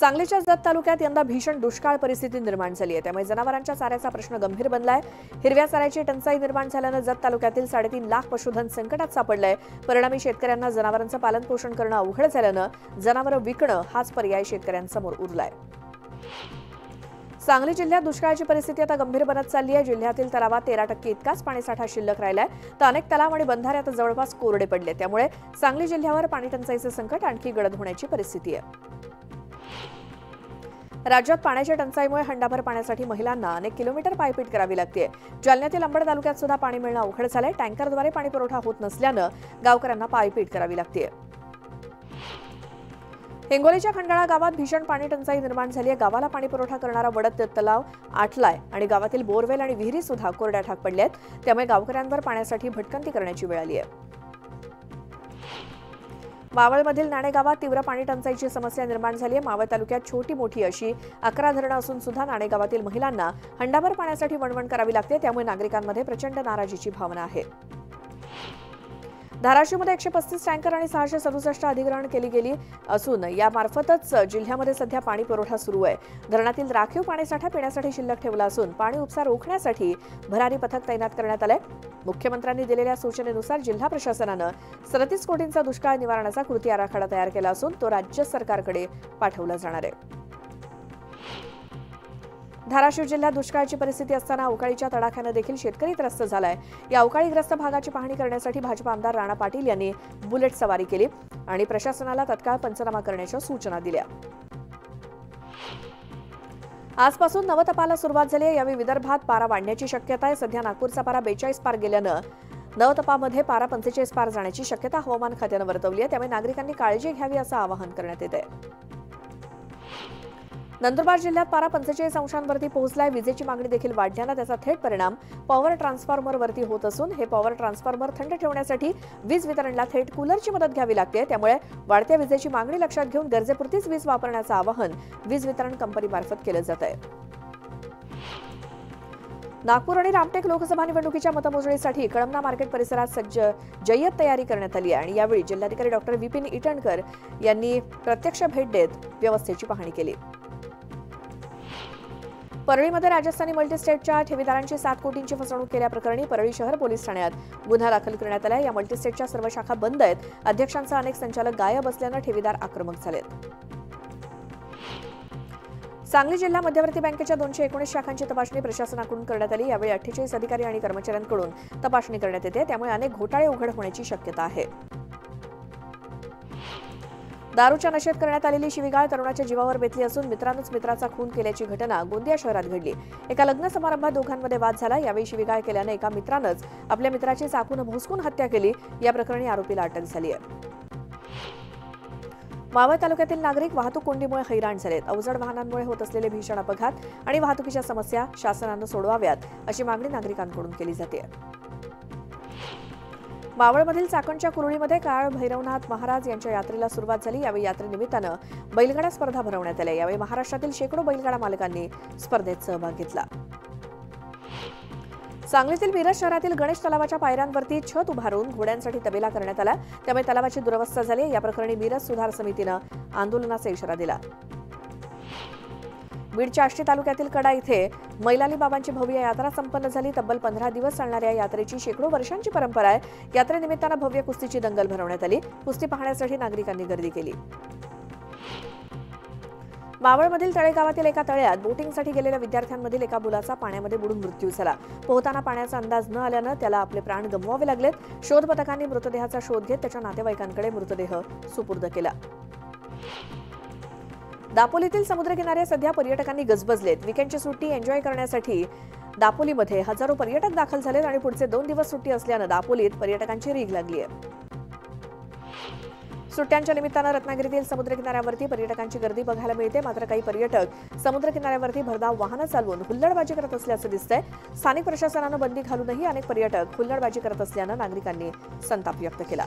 सांगलीच्या जत तालुक्यात यंदा भीषण दुष्काळ परिस्थिती निर्माण झाली आहे. त्यामुळे जनावरांच्या चाऱ्याचा प्रश्न गंभीर बनलाय. हिरव्या चाऱ्याची टंचाई निर्माण झाल्यानं जत तालुक्यातील साडेतीन लाख पशुधन संकटात सापडलंय. परिणामी शेतकऱ्यांना जनावरांचं पालन पोषण करणं अवघड झाल्यानं जनावरं विकणं हाच पर्याय शेतकऱ्यांसमोर उरलाय. सांगली जिल्ह्यात दुष्काळाची परिस्थिती आता गंभीर बनत चालली आहे. जिल्ह्यातील तलावात तेरा टक्के इतकाच पाणीसाठा शिल्लक राहिलाय. तर अनेक तलाव आणि बंधारे आता जवळपास कोरडे पडले त्यामुळे सांगली जिल्ह्यावर पाणीटंचाईचं संकट आणखी गडद होण्याची परिस्थिती आहे. राज्यात पाण्याच्या टंचाईमुळे हंडाभर पाण्यासाठी महिलांना अनेक किलोमीटर पायपीट करावी लागते जालन्यातील अंबड तालुक्यात सुद्धा पाणी मिळणं अवघड झालंय. टँकरद्वारे पाणी पुरवठा होत नसल्यानं गावकऱ्यांना पायपीट करावी लागते हिंगोलीच्या खंडाळा गावात भीषण पाणी टंचाई निर्माण झाली आहे गावाला पाणी पुरवठा करणारा वडद तलाव आटलाय आणि गावातील बोरवेल आणि विहिरी सुद्धा कोरड्या ठाक पडल्या आहेत त्यामुळे गावकऱ्यांवर पाण्यासाठी भटकंती करण्याची वेळ आली आहे मावळमधील नाणेगावात तीव्र पाणी टंचाईची समस्या निर्माण झाली आहे. मावळ तालुक्यात छोटी मोठी अशी अकरा धरणं असून सुद्धा नाणेगावातील महिलांना हंडाभर पाण्यासाठी वणवण करावी लागते. त्यामुळे नागरिकांमध्ये प्रचंड नाराजीची भावना आहे. धाराशिवमध्ये एकशे पस्तीस टँकर आणि सहाशे सदुसष्ट अधिग्रहण केली गेली असून यामार्फतच जिल्ह्यामध्ये सध्या पाणी पुरवठा सुरू आहे. धरणातील राखीव पाणीसाठा पिण्यासाठी शिल्लक ठेवला असून पाणी उपसा रोखण्यासाठी भरारी पथक तैनात करण्यात आलंय. मुख्यमंत्र्यांनी दिलेल्या सूचनेनुसार जिल्हा प्रशासनानं सदतीस कोटींचा दुष्काळ निवारणाचा कृती आराखडा तयार केला असून तो राज्य सरकारकडे पाठवला जाणार आहे. धाराशिव जिल्ह्यात दुष्काळाची परिस्थिती असताना अवकाळीच्या तडाख्यानं देखील शेतकरी त्रस्त झालाय. या अवकाळीग्रस्त भागाची पाहणी करण्यासाठी भाजपा आमदार राणा पाटील यांनी बुलेट सवारी केली आणि प्रशासनाला तत्काळ पंचनामा करण्याच्या सूचना दिल्या. आजपासून नवतपाला सुरुवात झाली आहे. यावेळी विदर्भात पारा वाढण्याची शक्यता आहे. सध्या नागपूरचा पारा बेचाळीस पार गेल्यानं नवतपामध्ये पारा पंचेचाळीस पार जाण्याची शक्यता हवामान खात्यानं वर्तवली आहे. त्यामुळे नागरिकांनी काळजी घ्यावी असं आवाहन करण्यात येत आहे. नंदुरबार जिल्ह्यात पारा पंचेचाळीस अंशांवरती पोहोचलाय. विजेची मागणी देखील वाढल्यानं त्याचा थेट परिणाम पॉवर ट्रान्सफॉर्मरवरती होत असून हे पॉवर ट्रान्सफॉर्मर थंड ठेवण्यासाठी वीज वितरणला थेट कूलरची मदत घ्यावी लागते. त्यामुळे वाढत्या विजेची मागणी लक्षात घेऊन गरजेपुरतीच वीज वापरण्याचं आवाहन वीज वितरण कंपनीमार्फत केलं जात आहे. नागपूर आणि रामटेक लोकसभा निवडणुकीच्या मतमोजणीसाठी कळमना मार्केट परिसरात सज्ज जय्यत तयारी करण्यात आली आहे आणि यावेळी जिल्हाधिकारी डॉक्टर विपिन इटणकर यांनी प्रत्यक्ष भेट देत व्यवस्थेची पाहणी केली. परळीमध्ये राजस्थानी मल्टीस्टेटच्या ठेवीदारांची सात कोटींची फसवणूक केल्याप्रकरणी परळी शहर पोलीस ठाण्यात गुन्हा दाखल करण्यात आला या मल्टीस्टेटच्या सर्व शाखा बंद आहेत. अध्यक्षांचा अनेक संचालक गायब असल्यानं ठेवीदार आक्रमक झालेत. सांगली जिल्हा मध्यवर्ती बँकेच्या दोनशे एकोणीस शाखांची तपासणी प्रशासनाकडून करण्यात आली. यावेळी अठ्ठेचाळीस अधिकारी आणि कर्मचाऱ्यांकडून तपासणी करण्यात येते. त्यामुळे अनेक घोटाळे उघड होण्याची शक्यता आहे. दारूच्या नशेत करण्यात आलेली शिवीगाळ तरुणाच्या जीवावर बेतली असून मित्रानंच मित्राचा खून केल्याची घटना गोंदिया शहरात घडली. एका लग्न समारंभात दोघांमध्ये वाद झाला. यावेळी शिवीगाळ केल्यानं एका मित्रानंच आपल्या मित्राची चाकून भोसकून हत्या केली. या प्रकरणी आरोपीला अटक झाली आहे. मावळ तालुक्यातील नागरिक वाहतूक कोंडीमुळे हैराण झालेत. अवजड वाहनांमुळे होत असलेले भीषण अपघात आणि वाहतुकीच्या समस्या शासनानं सोडवाव्यात अशी मागणी नागरिकांकडून केली जाते. मावळमधील चाकणच्या कुरुळीमध्ये काळ भैरवनाथ महाराज यांच्या यात्रेला सुरुवात झाली. यावेळी यात्रेनिमित्तानं बैलगाडा स्पर्धा भरवण्यात आल्या. यावेळी महाराष्ट्रातील शेकडो बैलगाडा मालकांनी स्पर्धेत सहभाग घेतला. सांगलीतील मिरज शहरातील गणेश तलावाच्या पायऱ्यांवरती छत उभारून घोड्यांसाठी तबेला करण्यात आला. त्यामुळे तलावाची दुरवस्था झाली. या प्रकरणी मिरज सुधार समितीनं आंदोलनाचा इशारा दिला. बीडच्या आष्टी तालुक्यातील कडा इथे मैलाली बाबांची भव्य यात्रा संपन्न झाली. तब्बल पंधरा दिवस चालणाऱ्या यात्रेची शेकडो वर्षांची परंपरा आहे. यात्रेनिमित्तानं भव्य कुस्तीची दंगल भरवण्यात आली. कुस्ती पाहण्यासाठी नागरिकांनी गर्दी केली. मावळमधील तळेगावातील एका तळ्यात बोटिंगसाठी गेलेल्या विद्यार्थ्यांमधील एका मुलाचा पाण्यामध्ये बुडून मृत्यू झाला. पोहताना पाण्याचा अंदाज न आल्यानं त्याला आपले प्राण गमवावे लागलेत. शोध पथकांनी मृतदेहाचा शोध घेत त्याच्या नातेवाईकांकडे मृतदेह सुपूर्द केला. दापोलीतील समुद्रकिनारे सध्या पर्यटकांनी गजबजलेत. विकेंडची सुट्टी एन्जॉय करण्यासाठी दापोलीमध्ये हजारो पर्यटक दाखल झालेत आणि पुढचे दोन दिवस सुट्टी असल्यानं दापोलीत पर्यटकांची रीग लागली आहे. सुट्ट्यांच्या निमित्तानं रत्नागिरीतील समुद्रकिनाऱ्यावरती पर्यटकांची गर्दी बघायला मिळते. मात्र काही पर्यटक समुद्रकिनाऱ्यावरती भरधाव वाहनं चालवून हुल्लडबाजी करत असल्याचं दिसतंय. स्थानिक प्रशासनानं बंदी घालूनही अनेक पर्यटक हुल्लडबाजी करत असल्यानं नागरिकांनी संताप व्यक्त केला.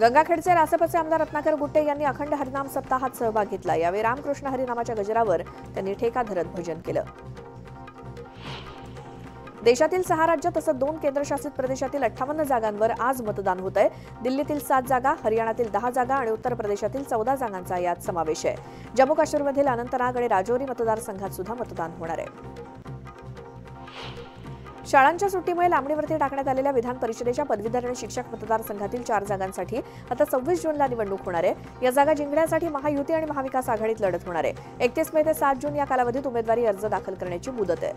गंगाखेडचे रासपचे आमदार रत्नाकर गुट्टे यांनी अखंड हरिनाम सप्ताहात सहभाग घेतला. यावेळी रामकृष्ण हरिनामाच्या गजरावर त्यांनी ठेका धरत भजन केलं. देशातील सहा राज्य तसंच दोन केंद्रशासित प्रदेशातील अठ्ठावन्न जागांवर आज मतदान होत आहे. दिल्लीतील सात जागा हरियाणातील दहा जागा आणि उत्तर प्रदेशातील चौदा जागांचा यात समावेश आहे. जम्मू काश्मीरमधील अनंतनाग आणि राजौरी मतदारसंघात सुद्धा मतदान होणार आहे. शाळांच्या सुट्टीमुळे लांबणीवरती टाकण्यात आलेल्या विधान परिषदेच्या पदवीधर आणि शिक्षक मतदारसंघातील चार जागांसाठी आता सव्वीस जूनला निवडणूक होणार आहे. या जागा जिंकण्यासाठी महायुती आणि महाविकास आघाडीत लढत होणार आहे. एकतीस मे ते सात जून या कालावधीत उमेदवारी अर्ज दाखल करण्याची मुदत आहे.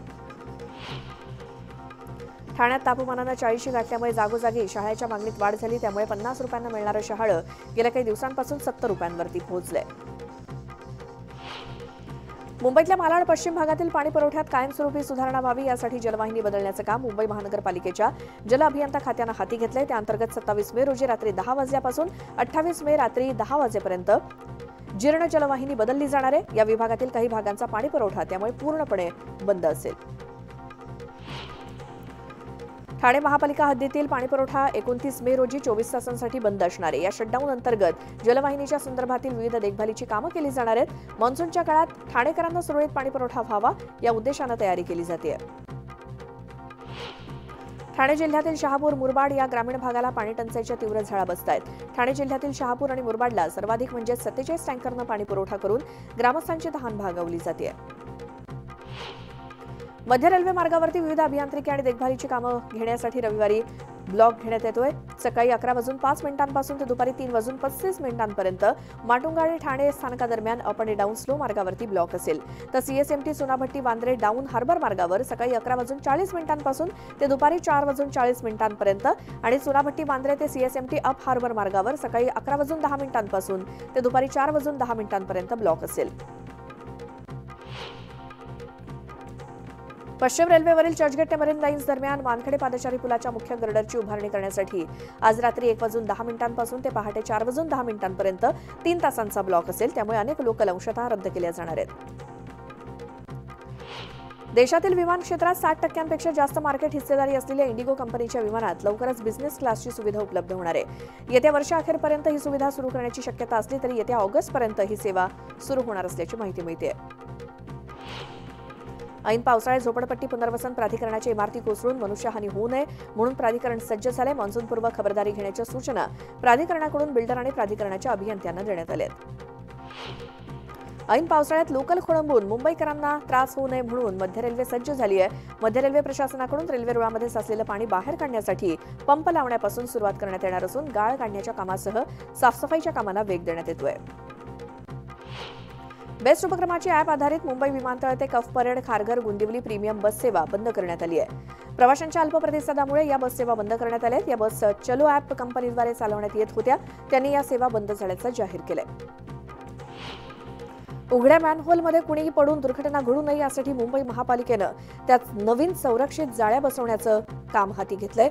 ठाण्यात तापमानानं चाळीशी गाठल्यामुळे जागोजागी शहाळ्याच्या मागणीत वाढ झाली. त्यामुळे पन्नास रुपयांना मिळणारं शहाळं गेल्या काही दिवसांपासून सत्तर रुपयांवरती पोहोचलंय. मुंबईतल्या मालाड पश्चिम भागातील पाणी पुरवठ्यात कायमस्वरूपी सुधारणा व्हावी यासाठी जलवाहिनी बदलण्याचं काम मुंबई महानगरपालिकेच्या जल अभियंता खात्यानं हाती घेतलंय. त्याअंतर्गत सत्तावीस मे रोजी रात्री दहा वाजल्यापासून अठ्ठावीस मे रात्री दहा वाजेपर्यंत जीर्ण जलवाहिनी बदलली जाणार आहे. या विभागातील काही भागांचा पाणी पुरवठा त्यामुळे पूर्णपणे बंद असेल. ठाणे महापालिका हद्दीतील पाणीपुरवठा एकोणतीस मे रोजी चोवीस तासांसाठी बंद असणार. आहे या शटडाऊन अंतर्गत जलवाहिनीच्या संदर्भातील विविध देखभालीची कामं केली जाणार आहेत. मान्सूनच्या काळात ठाणेकरांना सुरळीत पाणीपुरवठा व्हावा या उद्देशानं तयारी केली जाते. ठाणे जिल्ह्यातील शहापूर मुरबाड या ग्रामीण भागाला पाणी टंचाईच्या तीव्र झळा बसत आहेत ठाणे जिल्ह्यातील शहापूर आणि मुरबाडला सर्वाधिक म्हणजे सत्तेचाळीस टँकरनं पाणी पुरवठा करून ग्रामस्थांची तहान भागवली जाते मध्य रेल्वे मार्गावरती विविध अभियांत्रिकी आणि देखभालीची कामं घेण्यासाठी रविवारी ब्लॉक घेण्यात येतोय. सकाळी अकरा वाजून पाच मिनिटांपासून ते दुपारी तीन वाजून पस्तीस मिनिटांपर्यंत माटुंगा आणि ठाणे स्थानकादरम्यान अप आणि डाऊन स्लो मार्गावरती ब्लॉक असेल. तर सीएसएमटी सोनाभट्टी वांद्रे डाऊन हार्बर मार्गावर सकाळी अकरा वाजून चाळीस मिनिटांपासून ते दुपारी चार वाजून चाळीस मिनिटांपर्यंत आणि सोनाभट्टी वांद्रे ते सीएसएमटी अप हार्बर मार्गावर सकाळी अकरा वाजून दहा मिनिटांपासून ते दुपारी चार वाजून दहा मिनिटांपर्यंत ब्लॉक असेल. पश्चिम रेल्वेवरील चर्चगेट ते मरीन लाईन्स दरम्यान वानखेडे पादचारी पुलाच्या मुख्य गर्डरची उभारणी करण्यासाठी आज रात्री एक वाजून दहा मिनिटांपासून ते पहाटे चार वाजून दहा मिनिटांपर्यंत तीन तासांचा ब्लॉक असेल त्यामुळे अनेक लोकल अंशतः रद्द केल्या जाणार आहेत. देशातील विमान क्षेत्रात साठ टक्क्यांपेक्षा जास्त मार्केट हिस्सेदारी असलेल्या इंडिगो कंपनीच्या विमानात लवकरच बिझनेस क्लासची सुविधा उपलब्ध होणार आहे. येत्या वर्षाअखेरपर्यंत ही सुविधा सुरू करण्याची शक्यता असली तरी येत्या ऑगस्टपर्यंत ही सेवा सुरू होणार असल्याची माहिती मिळते ऐन पावसाळ्यात झोपडपट्टी पुनर्वसन प्राधिकरणाच्या इमारती कोसळून मनुष्यहानी होऊ नये म्हणून प्राधिकरण सज्ज झाले मान्सूनपूर्व खबरदारी घेण्याच्या सूचना प्राधिकरणाकडून बिल्डर आणि प्राधिकरणाच्या अभियंत्यांना देण्यात आल्या ऐन पावसाळ्यात लोकल खोळंबून मुंबईकरांना त्रास होऊ नये म्हणून मध्य रेल्वे सज्ज झाली आहे मध्य रेल्वे प्रशासनाकडून रेल्वे रुळामध्ये साचलेलं पाणी बाहेर काढण्यासाठी पंप लावण्यापासून सुरुवात करण्यात येणार असून गाळ काढण्याच्या कामासह साफसफाईच्या कामाला वेग देण्यात येतोय. बेस्ट उपक्रमाची ॲप आधारित मुंबई विमानतळ ते cuff parade Kharghar Gundavali premium bus सेवा बंद करण्यात आली आहे. प्रवाशांच्या अल्प प्रतिसादामुळे या बस सेवा बंद करण्यात आल्या या बस चलो ॲप कंपनीद्वारे चालवण्यात येत होत्या. त्यांनी या सेवा बंद झाल्याचं जाहीर केलंय. उघड्या मॅनहोलमध्ये कुणीही पडून दुर्घटना घडू नये यासाठी मुंबई महापालिकेनं त्यात नवीन संरक्षित जाळ्या बसवण्याचं काम हाती घेतलंय.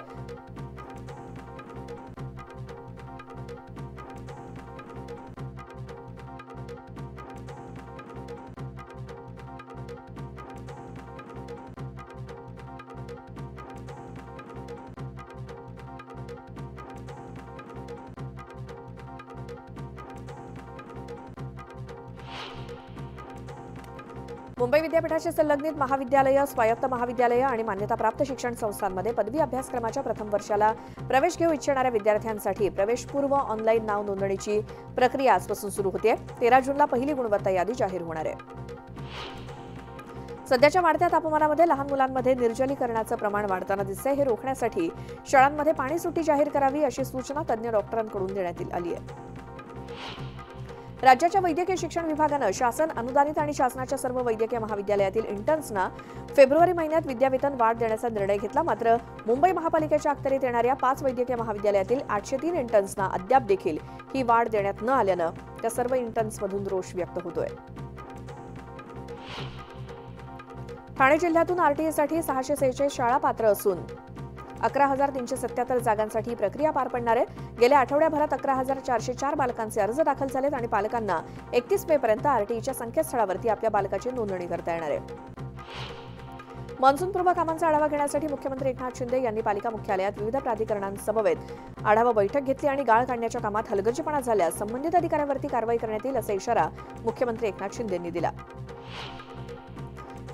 मुंबई विद्यापीठाशी संलग्नित महाविद्यालयं स्वायत्त महाविद्यालयं आणि मान्यताप्राप्त शिक्षण संस्थांमध्ये पदवी अभ्यासक्रमाच्या प्रथम वर्षाला प्रवेश घेऊ इच्छिणाऱ्या विद्यार्थ्यांसाठी प्रवेशपूर्व ऑनलाईन नाव नोंदणीची प्रक्रिया आजपासून सुरू होते तेरा जूनला पहिली गुणवत्ता यादी जाहीर होणार आहे. सध्याच्या वाढत्या तापमानामध्ये लहान मुलांमध्ये निर्जलीकरणाचं प्रमाण वाढताना दिसतंय. हे रोखण्यासाठी शाळांमध्ये पाणीसुटी जाहीर करावी अशी सूचना तज्ज्ञ डॉक्टरांकडून देण्यात आली आहे राज्याच्या वैद्यकीय शिक्षण विभागानं शासन अनुदानित आणि शासनाच्या सर्व वैद्यकीय महाविद्यालयातील इंटर्न्सना फेब्रुवारी महिन्यात विद्यावेतन वाढ देण्याचा निर्णय घेतला. मात्र मुंबई महापालिकेच्या अखत्यारीत येणाऱ्या पाच वैद्यकीय महाविद्यालयातील आठशे तीन इंटर्न्सना अद्याप देखील ही वाढ देण्यात न आल्यानं त्या सर्व इंटर्न्समधून रोष व्यक्त होतोय. ठाणे जिल्ह्यातून आरटीएसाठी सहाशे सेहेचाळीस शाळा पात्र असून अकरा हजार तीनशे सत्याहत्तर जागांसाठी ही प्रक्रिया पार पडणार आहे. गेल्या आठवड्याभरात अकरा हजार चारशे चार बालकांचे अर्ज दाखल झालेत आणि पालकांना एकतीस मे पर्यंत आरटीईच्या संकेतस्थळावरती आपल्या बालकाची नोंदणी करता येणार आहे. मान्सूनपूर्व कामांचा आढावा घेण्यासाठी मुख्यमंत्री एकनाथ शिंदे यांनी पालिका मुख्यालयात विविध प्राधिकरणांसमवेत आढावा बैठक घेतली आणि गाळ काढण्याच्या कामात हलगर्जीपणा झाल्यास संबंधित अधिकाऱ्यांवरती कारवाई करण्यात येईल असा इशारा मुख्यमंत्री एकनाथ शिंदे यांनी दिला.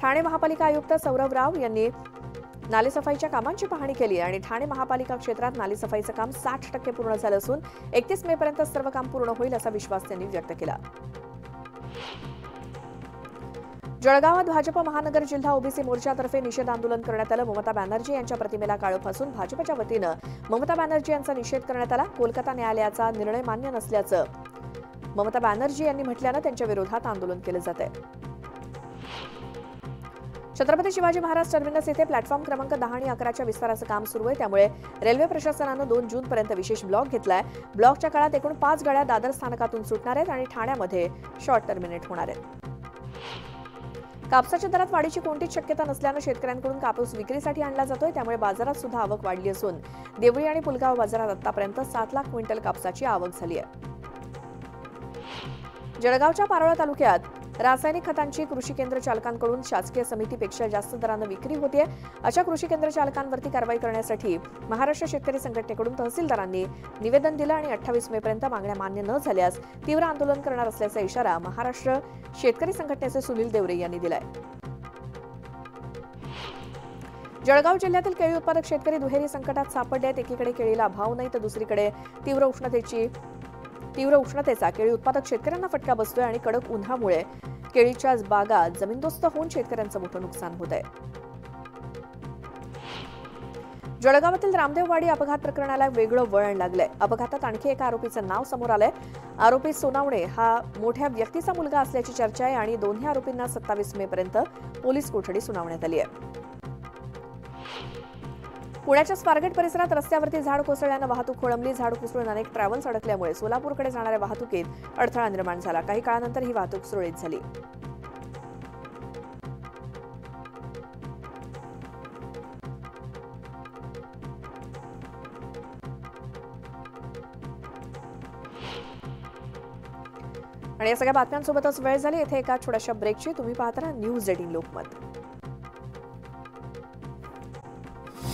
ठाणे महापालिका आयुक्त सौरभ राव यांनी नालेसफाईच्या कामांची पाहणी केली आणि ठाणे महापालिका क्षेत्रात नालेसफाईचं काम साठ टक्के पूर्ण झालं असून एकतीस मे पर्यंत सर्व काम पूर्ण होईल असा विश्वास त्यांनी व्यक्त केला. जळगावात भाजप महानगर जिल्हा ओबीसी मोर्चातर्फे निषेध आंदोलन करण्यात आलं. ममता बॅनर्जी यांच्या प्रतिमेला काळं फासून भाजपच्या वतीनं ममता बॅनर्जी यांचा निषेध करण्यात आला. कोलकाता न्यायालयाचा निर्णय मान्य नसल्याचं ममता बॅनर्जी यांनी म्हटल्यानं त्यांच्या विरोधात आंदोलन केलं जात आहे छत्रपती शिवाजी महाराज टर्मिनस येथे प्लॅटफॉर्म क्रमांक दहा आणि अकराच्या विस्ताराचं काम सुरू आहे. त्यामुळे रेल्वे प्रशासनानं दोन जून पर्यंत विशेष ब्लॉक घेतलाय. ब्लॉकच्या काळात एकूण पाच गाड्या दादर स्थानकातून सुटणार आहेत आणि ठाण्यामध्ये शॉर्ट टर्मिनेट होणार आहेत. कापसाच्या दरात वाढीची कोणतीच शक्यता नसल्यानं शेतकऱ्यांकडून कापूस विक्रीसाठी आणला जातोय. त्यामुळे बाजारात सुद्धा आवक वाढली असून देवळी आणि पुलगाव बाजारात आतापर्यंत सात लाख क्विंटल कापसाची आवक झाली आहे. जळगावच्या पारोळा तालुक्यात रासायनिक खतांची कृषी केंद्र चालकांकडून शासकीय समितीपेक्षा जास्त दरानं विक्री होतीये. अशा कृषी केंद्र चालकांवरती कारवाई करण्यासाठी महाराष्ट्र शेतकरी संघटनेकडून तहसीलदारांनी निवेदन दिलं आणि अठ्ठावीस मे पर्यंत मागण्या मान्य न झाल्यास तीव्र आंदोलन करणार असल्याचा इशारा महाराष्ट्र शेतकरी संघटनेचे सुनील देवरे यांनी दिलाय. जळगाव जिल्ह्यातील केळी उत्पादक शेतकरी दुहेरी संकटात सापडले आहेत. एकीकडे केळीला भाव नाही तर दुसरीकडे तीव्र उष्णतेची तीव्र उष्णतेचा केळी उत्पादक शेतकऱ्यांना फटका बसतोय आणि कडक उन्हामुळे केळीच्या बागा जमीनदोस्त होऊन शेतकऱ्यांचं मोठं नुकसान होत आहे जळगावातील रामदेववाडी अपघात प्रकरणाला वेगळं वळण लागलंय. अपघातात आणखी एका आरोपीचं नाव समोर आलंय. आरोपी सोनावणे हा मोठ्या व्यक्तीचा मुलगा असल्याची चर्चा आहे आणि दोन्ही आरोपींना सत्तावीस मे पर्यंत पोलीस कोठडी सुनावण्यात आली आहे. पुण्याच्या स्वारगेट परिसरात रस्त्यावरती झाड कोसळल्यानं वाहतूक खोळंबली. झाड कोसळून अनेक ट्रॅव्हल्स अडकल्यामुळे सोलापूरकडे जाणाऱ्या वाहतुकीत अडथळा निर्माण झाला. काही काळानंतर ही वाहतूक सुरळीत झाली. आणि या सगळ्या बातम्यांसोबतच वेळ झाली. इथे एका छोट्याशा ब्रेकची तुम्ही पाहताना न्यूज एटीन लोकमत.